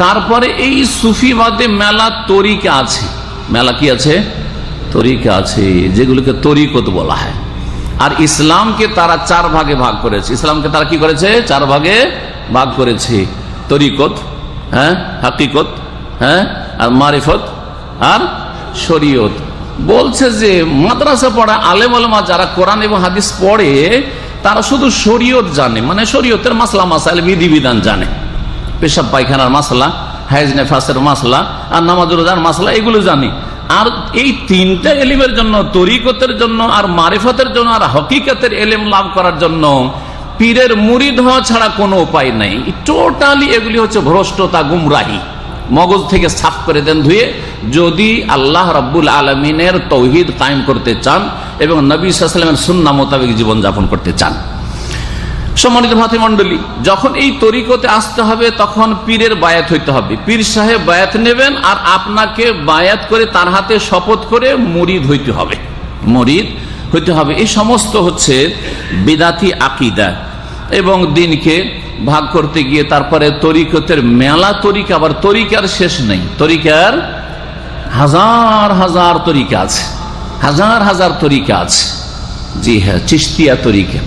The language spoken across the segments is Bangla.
তারপরে এই সুফিবাদে মেলা তরিকা আছে। মেলা কি আছে? তরিকা আছে, যেগুলোকে তরিকত বলা হয়। আর ইসলামকে তারা চার ভাগে ভাগ করেছে। ইসলামকে তারা কি করেছে? চার ভাগে ভাগ করেছে। তরিকত হ্যাঁ হাকিকত হ্যাঁ আর মারিফত, আর শরীয়ত। বলছে যে মাদ্রাসা পড়া আলেম আলমা যারা কোরআন এবং হাদিস পড়ে, তারা শুধু শরীয়ত জানে মানে শরীয়তের মাসলা মাসাইল, বিধিবিধান জানে। পেশাব পায়খানার মাসলা, হাইজ নেফাসের মাসলা, আর নামাজ রোজার মাসলা, এগুলো জানি। আর এই তিনটা এলিমের জন্য, তরিকতের জন্য, আর মারিফতের জন্য, আর হকিকতের এলেম লাভ করার জন্য পীরের মুরিদ হওয়া ছাড়া কোনো উপায় নাই। টোটালি এগুলি হচ্ছে ভ্রষ্টতা, গুমরাহি। মগজ থেকে সাফ করে দেন ধুয়ে, যদি আল্লাহ রব্বুল আলমিনের তৌহিদ কায়েম করতে চান এবং নবী সাল্লামের সুন্না মোতাবেক জীবনযাপন করতে চান। সম্মানিত ভাতৃমণ্ডলী, যখন এই তরিকতে আসতে হবে, তখন পীরের বায়াত হইতে হবে। পীর সাহেব বায়াত নেবেন আর আপনাকে বায়াত করে তার হাতে শপথ করে মরিদ হইতে হবে। মরিদ হইতে হবে। এই সমস্ত হচ্ছে বিদাতি আকিদা এবং দিনকে ভাগ করতে গিয়ে তারপরে তরিকতের মেলা তরিকা, আবার তরিকার শেষ নেই। তরিকার হাজার হাজার তরিকা আছে। হাজার হাজার তরিকা আছে। জি হ্যাঁ চিস্তিয়া তরিকা।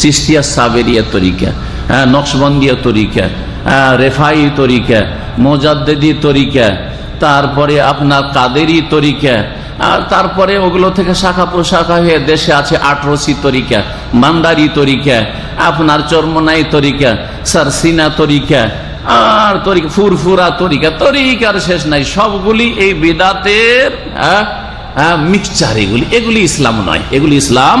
চিস্তিয়া সাবেরিয়া তরিকা হ্যাঁ নকশবন্দিয়া তরিকা হ্যাঁ রেফাই তরিকা, মোজাদ্দেদি তরিকা, তারপরে আপনার কাদেরি তরিকা, আর তারপরে ওগুলো থেকে শাখা প্রশাখা হয়ে দেশে আছে আটরসি তরিকা, মান্দারি তরিকা, আপনার চর্মনাই তরিকা সারসিনা তরিকা, আর তরিকা, ফুরফুরা তরিকা, তরিকার শেষ নাই, সবগুলি এই বিদাতের মিক্সচার এগুলি এগুলি ইসলাম নয়, এগুলি ইসলাম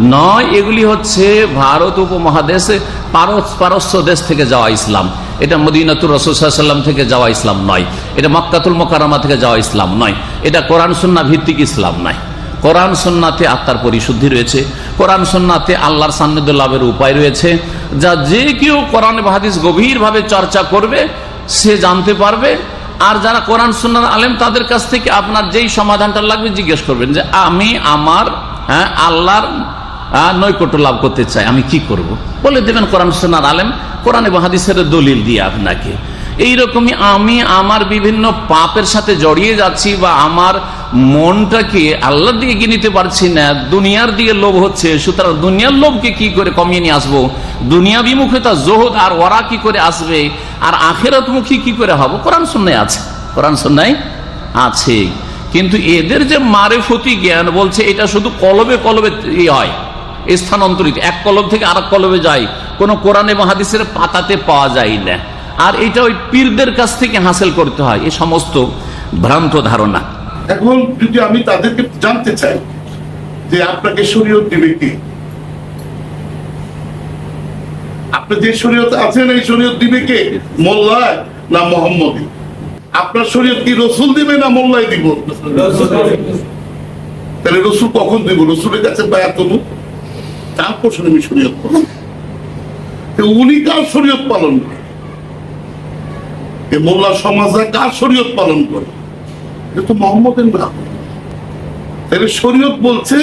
নয়, এগুলি হচ্ছে ভারত উপমহাদেশে পারস, পারস্য দেশ থেকে যাওয়া ইসলাম। এটা মদিনাতুর রসুল্লাম থেকে যাওয়া ইসলাম নয়। এটা মক্কাতুল মোকারামা থেকে যাওয়া ইসলাম নয়। এটা কোরআন সন্না ভিত্তিক ইসলাম নয়। কোরআন সন্নাতে আত্মার পরিশুদ্ধি রয়েছে। কোরআন সন্নাতে আল্লাহর সান্নিধ্য লাভের উপায় রয়েছে। যা যে কেউ কোরআন হাদিস গভীরভাবে চর্চা করবে, সে জানতে পারবে। আর যারা কোরআন সন্ন্যার আলেম, তাদের কাছ থেকে আপনার যেই সমাধানটা লাগবে জিজ্ঞেস করবেন যে, আমি আমার হ্যাঁ আল্লাহর নৈকট্য লাভ করতে চাই, আমি কি করব। বলে দেবেন কোরআন সোনার আলেম, কোরআন এবং হাদিসের দলিল দিয়ে আপনাকে। এইরকমই আমি আমার বিভিন্ন পাপের সাথে জড়িয়ে যাচ্ছি বা আমার মনটাকে আল্লাহর দিকে কি নিতে পারছি না, দুনিয়ার দিকে লোভ হচ্ছে, সুতরাং দুনিয়ার লোভকে কি করে কমিয়ে নিয়ে আসব? দুনিয়া বিমুখতা জোহদ আর ওরা কি করে আসবে? আর আখেরাত মুখী কি করে হব? কোরআন শূন্যায় আছে, কোরআন শূন্যায় আছে। কিন্তু এদের যে মারেফতি জ্ঞান বলছে, এটা শুধু কলবে কলবে হয়। স্থানান্তরিত। এক কলব থেকে আরেক কলবে যায়। কোন কোরআন এবং হাদিসের পাতাতে পাওয়া যায় না। আর এটা ওই পীরদের কাছ থেকে হাসিল করতে হয়। এই সমস্ত ভ্রান্ত ধারণা। এখন যদি আমি তাদেরকে জানতে চাই যে আপনাকে শরীয়ত দিবে কে? আপনি যে শরীয়ত আছেন এই শরীয়ত দিবে কে? মোল্লায় না মোহাম্মদী? আপনার শরীয়ত কি রসুল দিবে না মোল্লাই দিব? তাহলে রসুল কখন দিব? রসুলের কাছে বায়াত তারপর আমি শরীয়ত পালন উনি কার শরীয়ত পালন করে? এ মোল্লা সমাজরা কার শরীয়ত পালন করে? এটা তো মোহাম্মদের তাহলে শরীয়ত বলছে,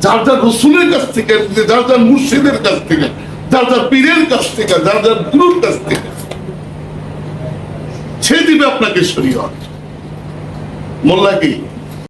যার যার রসুলের কাছ থেকে, যার যার মুর্শিদের কাছ থেকে, যার যার পীরের কাছ থেকে, যার যার গুরুর কাছ থেকে, সে দিবে আপনাকে শরীয়ত। মোল্লা কি?